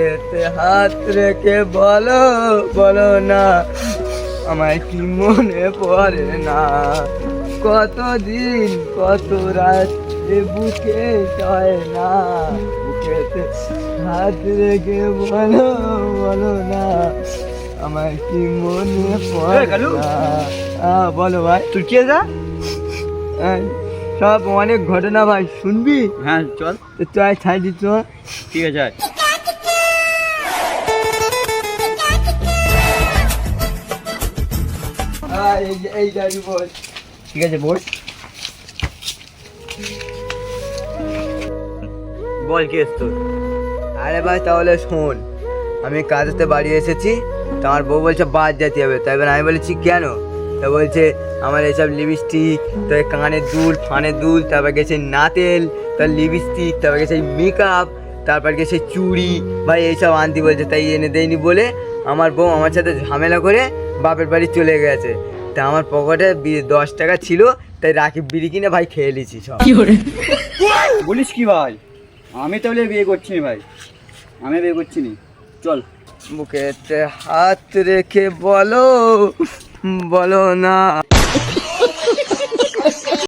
বুকেতে হাত রেখে বলো বলো না। আমায় কি মনে পড়ে না? কতদিন কত রাত বুকে হয় না? বুকেতে হাত রেখে বলো বলো না। আমার কি মনে পড়ে? না? বলো ভাই। তুই কে যা? সব অনেক ঘটনা ভাই শুনবি? হ্যাঁ চল। তো চয় ছাই দিত ঠিক আছে ঠিক আছে বস বল কে তোর আরে ভাই তাহলে শোন আমি কাজেতে বাড়ি এসেছি তো আমার বউ বলছে বাদ যেতে হবে তাই এবার আমি বলেছি কেন তা বলছে আমার এইসব লিপস্টিক তো কানের দুল ফানের দুল তারপর গেছে নাতেল তার লিপস্টিক তারপর গেছে মেকআপ তারপর গেছে চুড়ি ভাই এইসব আনতে বলছে তাই এনে দেয়নি বলে আমার বউ আমার সাথে ঝামেলা করে বাপের বাড়ি চলে গেছে তা আমার পকেটে বি- দশ টাকা ছিল তাই রাখি বিড়ি কিনে ভাই খেয়ে নিয়েছি সব। বলিস কি ভাই? আমি তাহলে বিয়ে করছি না ভাই। আমি বিয়ে করছি নি। চল। বুকেতে হাত রেখে বলো বলো না।